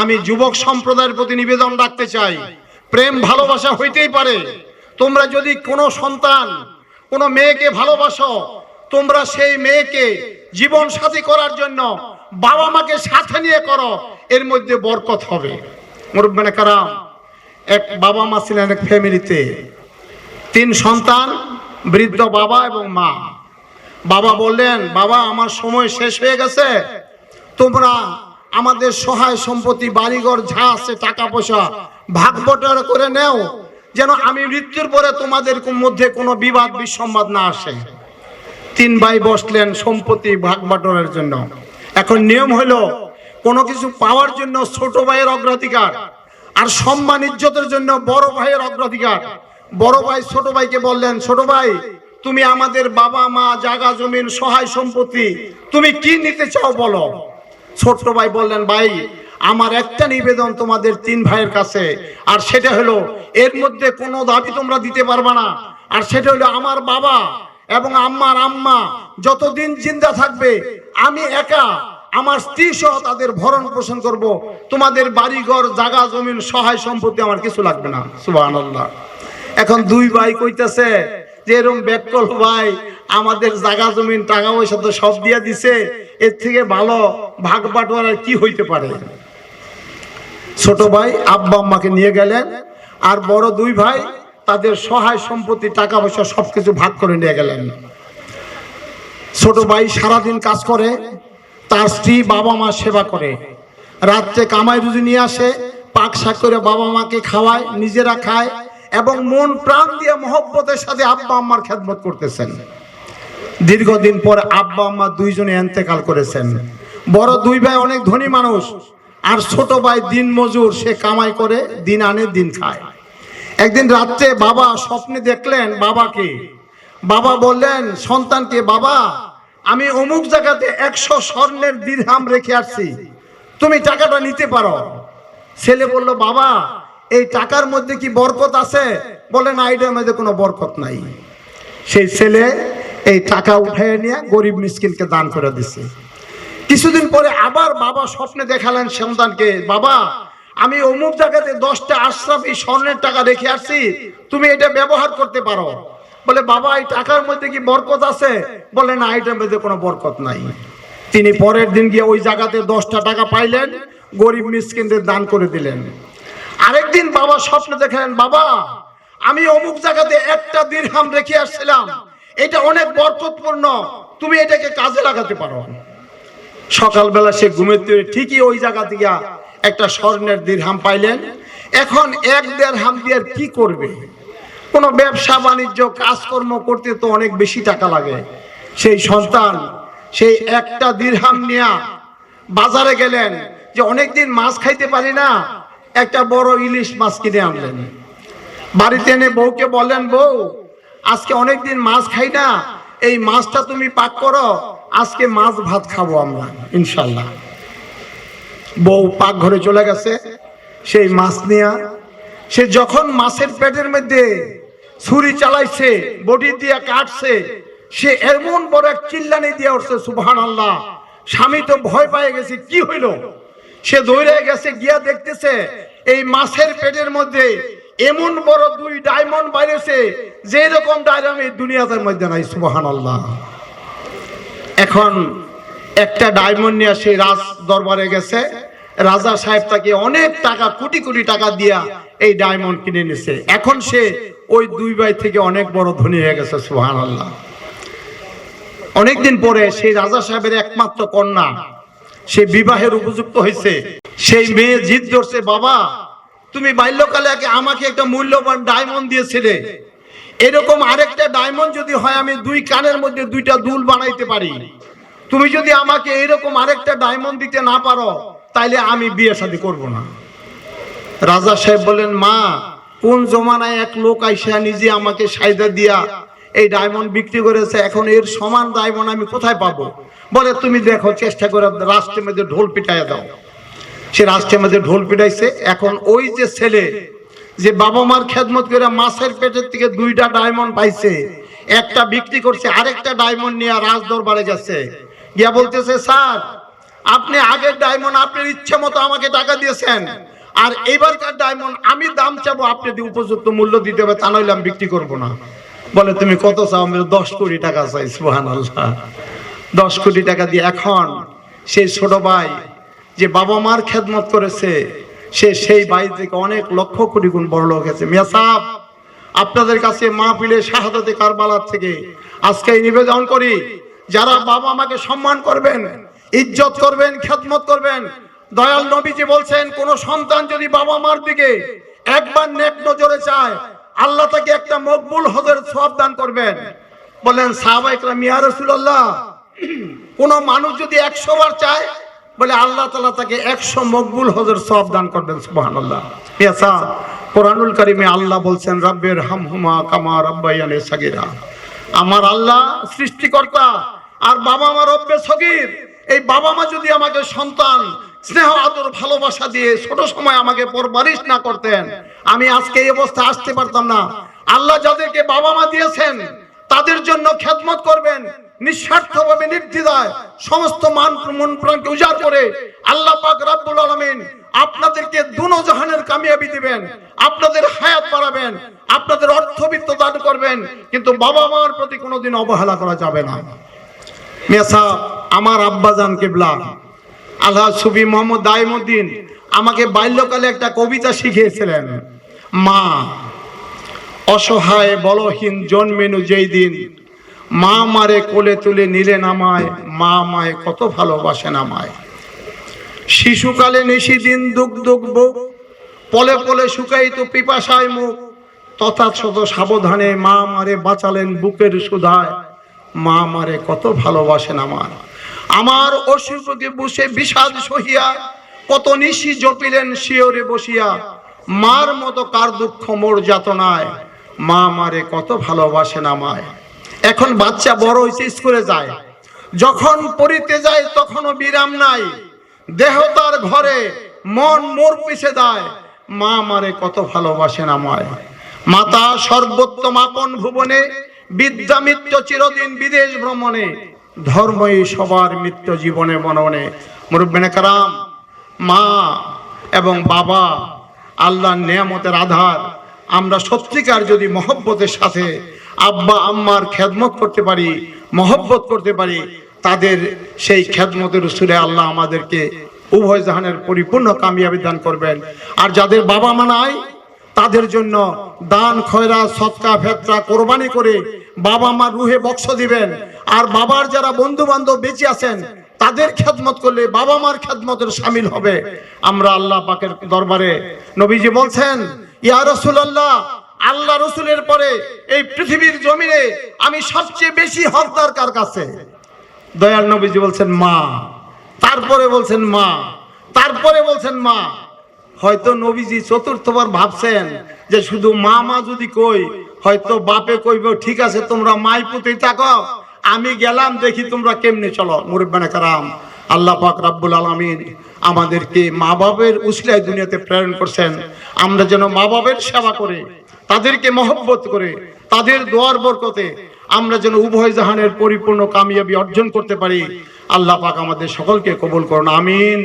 আমি যুবক সম্প্রদায়ের প্রতি নিবেদন রাখতে চাই। প্রেম ভালোবাসা হইতেই পারে। তোমরা যদি কোনো সন্তান, কোনো মেয়েকে ভালোবাসো, তোমরা সেই মেয়েকে জীবন সাথী করার জন্য বাবা মাকে সাথে নিয়ে করো, এর মধ্যে বরকত হবে। মুরব্বানে কারাম এক বাবা মা ছিলেন এক ফ্যামিলিতে। তিন সন্তান, বৃদ্ধ বাবা এবং মা। বাবা বললেন, বাবা, আমার সময় শেষ হয়ে গেছে। তোমরা আমাদের সহায় সম্পত্তি, বাড়িঘর, যা আছে টাকা পয়সা ভাগ বটরা করে নেও। যেন আমি মৃত্যুর পরে তোমাদের মধ্যে কোনো বিবাদ, বিসম্বাদ না আসে। তিন ভাই বসলেন সম্পত্তি ভাগ বাটরের জন্য। এখন নিয়ম হলো, কোনো কিছু পাওয়ার জন্য ছোট ভাইয়ের অগ্রাধিকার আর সম্মান ইজ্জতের জন্য বড় ভাইয়ের অগ্রাধিকার। বড় ভাই ছোট ভাইকে বললেন, ছোট ভাই, তুমি আমাদের বাবা মা জায়গা, জমিন, সহায় সম্পত্তি, তুমি কি নিতে চাও বলো? ছোট্ট ভাই বললেন, ভাই, আমার একটা নিবেদন তোমাদের তিন ভাইয়ের কাছে। আর সেটা হলো, এর মধ্যে কোনো দাবি তোমরা দিতে পারবে না। আর সেটা হলো আমার বাবা এবং আম্মার আম্মা যতদিন জিন্দা থাকবে, আমি একা আমার স্ত্রী সহ তাদের ভরণ পোষণ করব। তোমাদের বাড়িঘর জাগা জমিন, সহায় সম্পত্তি আমার কিছু লাগবে না। সুবহানাল্লাহ। এখন দুই ভাই কইতেছে যে এরকম ব্যাকল ভাই, আমাদের জাগা জমিন, টাকা পয়সা তো সব দিয়া দিছে। এর থেকে ভালো ভাগ বাটোয়ারা কি হইতে পারে? ছোট ভাই আব্বা আম্মাকে নিয়ে গেলেন, আর বড় দুই ভাই তাদের সহায় সম্পত্তি, টাকা পয়সা সবকিছু ভাগ করে নিয়ে গেলেন। ছোট ভাই সারাদিন কাজ করে, তার স্ত্রী বাবা মা সেবা করে। রাত্রে কামাই রুজি নিয়ে আসে, পাক শাক করে বাবা মাকে খাওয়ায়, নিজেরা খায়, এবং মন প্রাণ দিয়ে মহব্বতের সাথে আব্বা আম্মার খেদমত করতেছেন। দীর্ঘদিন পর আব্বা আম্মা দুইজনে এন্তেকাল করেছেন। বড় দুই ভাই অনেক ধনী মানুষ, আর ছোট ভাই দিন মজুর, সে কামাই করে দিন আনে, দিন খায়। একদিন রাত্রে বাবা স্বপ্নে দেখলেন বাবাকে। বাবা বললেন, সন্তানকে, বাবা, আমি অমুক জায়গাতে একশো স্বর্ণের দিরহাম রেখে আসছি। তুমি টাকাটা নিতে পারো। ছেলে বলল, বাবা, এই টাকার মধ্যে কি বরকত আছে? বলে না, এটার মধ্যে কোনো বরকত নাই। সেই ছেলে এই টাকা উঠায় নিয়ে গরিব মিসকিনকে দান করে দিছে। কিছুদিন পরে আবার বাবা স্বপ্নে দেখালেন সন্তানকে, বাবা, আমি অমুক জায়গাতে দশটা আশরাফি স্বর্ণের টাকা রেখে আসছি, তুমি এটা ব্যবহার করতে পারো। বলে, বাবা, এই টাকার মধ্যে কি বরকত আছে? বলে, না, এটার মধ্যে কোনো বরকত নাই। তিনি পরের দিন গিয়ে ওই জায়গাতে দশটা টাকা পাইলেন, গরিব মিসকিনদের দান করে দিলেন। আরেকদিন বাবা স্বপ্ন দেখলেন, বাবা, আমি অমুক জায়গাতে একটা দিরহাম রেখে আসছিলাম এটা অনেক বরকতপূর্ণ। তুমি এটাকে কাজে লাগাতে পারো। সকালবেলা সে ঘুমের থেকে ঠিকই ওই জায়গা থেকে একটা স্বর্ণের দিরহাম পাইলেন। এখন এক দেড় হাম দিয়ে কি করবে? কোনো ব্যবসা, বাণিজ্য, কাজকর্ম করতে তো অনেক বেশি টাকা লাগে। সেই সন্তান, সেই একটা দিরহাম নিয়ে বাজারে গেলেন যে অনেকদিন মাছ খাইতে পারি না, একটা বড় ইলিশ মাছ কিনে আনলেন। বাড়িতে এনে বউকে বললেন, বউ আজকে অনেকদিন মাছ খাই না, এই মাছটা তুমি পাক করো, আজকে মাছ ভাত খাব আমরা ইনশাল্লাহ বউ পাক ঘরে চলে গেছে, সেই মাছ নিয়ে, সে যখন মাছের পেটের মধ্যে ছুরি চালাইছে, বডি দিয়ে কাটছে, সে এমন বড় এক চিল্লানি দিয়ে উঠছে সুবহান আল্লাহ স্বামী তো ভয় পেয়ে গেছে, কি হইল? সে দৌড়ে গেছে, গিয়া দেখতেছে, এই মাছের পেটের মধ্যে এমন বড় দুই ডায়মন্ড বাইরেছে যে রকম ডায়মন্ড এই দুনিয়াদের মধ্যে নাই সুবহান এখন একটা ডায়মন্ড নিয়ে সে রাজ দরবারে গেছে, রাজা সাহেব তাকে অনেক টাকা, কোটি কোটি টাকা দিয়া এই ডায়মন্ড কিনে নিছে। এখন সে ওই দুই ভাই থেকে অনেক বড় ধনী হয়ে গেছে সুহান আল্লাহ অনেকদিন পরে সেই রাজা সাহেবের একমাত্র কন্যা, সে বিবাহের উপযুক্ত হয়েছে। সেই মেয়ে জিদ ধরছে, বাবা তুমি বাল্যকালে আগে আমাকে একটা মূল্যবান ডায়মন্ড দিয়েছিলে। এরকম আরেকটা ডায়মন্ড যদি হয়, আমি দুই কানের মধ্যে দুইটা দুল বানাইতে পারি। তুমি যদি আমাকে এরকম আরেকটা ডায়মন্ড দিতে না পারো, তাইলে আমি বিয়ে শাদী করব না। রাজা সাহেব বলেন মা, কোন জমানায় এক লোক আইসা নিজে আমাকে সাইদা দিয়া এই ডায়মন্ড বিক্রি করেছে, এখন এর সমান ডায়মন্ড আমি কোথায় পাবো? বলে, তুমি দেখো, চেষ্টা করে রাষ্ট্রের মধ্যে ঢোল পিটাইয়া দাও। সে রাষ্ট্রের মধ্যে ঢোল পিটাইছে। এখন ওই যে ছেলে যে বাবা মার খেদমত করে মাছের পেটের থেকে দুইটা ডায়মন্ড পাইছে, একটা বিক্রি করছে, আরেকটা ডায়মন্ড নিয়ে রাজ দরবারে গেছে গিয়া বলতেছে, স্যার, আপনি আগের ডায়মন্ড আপনার ইচ্ছে মতো আমাকে টাকা দিয়েছেন। আর এবারকার ডায়মন্ড আমি দাম চাবো আপনি উপযুক্ত মূল্য দিতে হবে, তা নইলে আমি বিক্রি করব না। বলে, তুমি কত চাও? আমি দশ কোটি টাকা চাই সুহান আল্লাহ দশ কোটি টাকা দিয়ে এখন সেই ছোট ভাই যে বাবা মার খেদমত করেছে, সে সেই বাড়ি থেকে অনেক লক্ষ কোটি গুণ বড় লোক হয়েছে। মিয়া আপনাদের কাছে মাহফিলে শাহাদাতে কারবালার থেকে আজকে নিবেদন করি, যারা বাবা মাকে সম্মান করবেন, ইজ্জত করবেন, খেদমত করবেন, দয়াল নবীজি বলছেন, কোন সন্তান যদি বাবা মার দিকে একবার নেক নজরে চায়, আল্লাহ তাকে একটা মকবুল হজের সব দান করবেন। বলেন সাহাবাইকরা মিয়া রসুল্লাহ কোন মানুষ যদি একশো বার চায় বলে আল্লাহ তালা তাকে একশো মকবুল হজের সব দান করবেন সুবাহান আল্লাহ পেয়াসা কোরআনুল কারিমে আল্লাহ বলছেন রব্বের হাম হুমা কামা রব্বাইয়ানে সাগিরা। আমার আল্লাহ সৃষ্টিকর্তা আর বাবা মা রব্বে সগির। এই বাবা মা যদি আমাকে সন্তান, স্নেহ, আদর, ভালোবাসা দিয়ে ছোট সময় আমাকে পরবারিশ না করতেন, আমি আজকে এই অবস্থায় আসতে পারতাম না। আল্লাহ যাদেরকে বাবা মা দিয়েছেন, তাদের জন্য খেদমত করবেন। নিঃস্বার্থভাবে নির্দ্বিধায় সমস্ত মান মন প্রাণকে উজাড় করে আল্লাহ পাক রাব্বুল আলামিন আপনাদেরকে দুনো জাহানের কামিয়াবি দিবেন, আপনাদের হায়াত বাড়াবেন, আপনাদের অর্থবিত্ত দান করবেন, কিন্তু বাবা মার প্রতি কোনোদিন অবহেলা করা যাবে না। মেসা আমার আব্বাজান কেবলা, আল্লাহ সুবি মোহাম্মদ দাইমুদ্দিন আমাকে বাল্যকালে একটা কবিতা শিখিয়েছিলেন। মা, অসহায় বলহীন জন্মেনু যেই দিন মা মারে কোলে তুলে নিলেন আমায়, মা মায় কত ভালোবাসেন আমায়। শিশুকালে নিশি দিন দুঃখ দুঃখ বুক, পলে পলে শুকাইত পিপাসায় মুখ। তথাৎসত সাবধানে মা মারে বাঁচালেন বুকের সুধায়। মা মারে কত ভালোবাসেন আমার আমার অসুখকে বসে বিষাদ সহিয়া, কত নিশি জপিলেন শিওরে বসিয়া। মার মতো কার দুঃখ মোর যাতনায়। মা মারে কত ভালোবাসেন আমায়। এখন বাচ্চা বড় হয়েছে স্কুলে যায়। যখন পড়িতে যায়, তখনও বিরাম নাই। দেহ তার ঘরে, মন মোর পিছে দেয়। মা মারে কত ভালোবাসেন আমায়। মাতা সর্বোত্তম আপন ভুবনে, বিদ্যা মিত্র চিরদিন বিদেশ ভ্রমণে। ধর্মই সবার মিত্র জীবনে মননে। মুরব্বিনে কারাম, মা এবং বাবা, আল্লাহর নিয়ামতের আধার। আমরা সত্যিকার যদি মহব্বতের সাথে আব্বা, আম্মার খেদমত করতে পারি, মহব্বত করতে পারি, তাদের সেই খেদমতের সুরে আল্লাহ আমাদেরকে উভয় জাহানের পরিপূর্ণ কামিয়াবি দান করবেন। আর যাদের বাবা মা নাই, তাদের জন্য দান, খয়রা, সৎকা, ফেতরা, কোরবানি করে বাবা মা রুহে বক্স দিবেন। আর বাবার যারা বন্ধু বান্ধব বেঁচে আছেন, তাদের খেদমত করলে বাবা মার খেদমতের সামিল হবে। আমরা আল্লাহ পাকের দরবারে নবীজি বলছেন, ইয়া রসুল আল্লাহ রসুলের পরে এই পৃথিবীর জমিনে আমি সবচেয়ে বেশি হকদার কার কাছে? দয়াল নবীজি বলছেন, মা। তারপরে বলছেন, মা। তারপরে বলছেন, মা। হয়তো নবীজি চতুর্থবার ভাবছেন যে শুধু মা মা যদি কই, হয়তো বাপে কইব, ঠিক আছে, তোমরা মাই পুতেই থাকো। আমি গেলাম, দেখি তোমরা কেমনে চলো। মুরব্বানা কারাম, আল্লাহ পাক রাব্বুল আলামিন আমাদেরকে মা বাবের উসিলায় দুনিয়াতে প্রেরণ করছেন। আমরা যেন মা বাবের সেবা করে। তাদেরকে মহব্বত করে, তাদের দোয়ার বরকতে আমরা যেন উভয় জাহানের পরিপূর্ণ কামিয়াবি অর্জন করতে পারি। আল্লাহ পাক আমাদের সকলকে কবুল করুন, আমিন।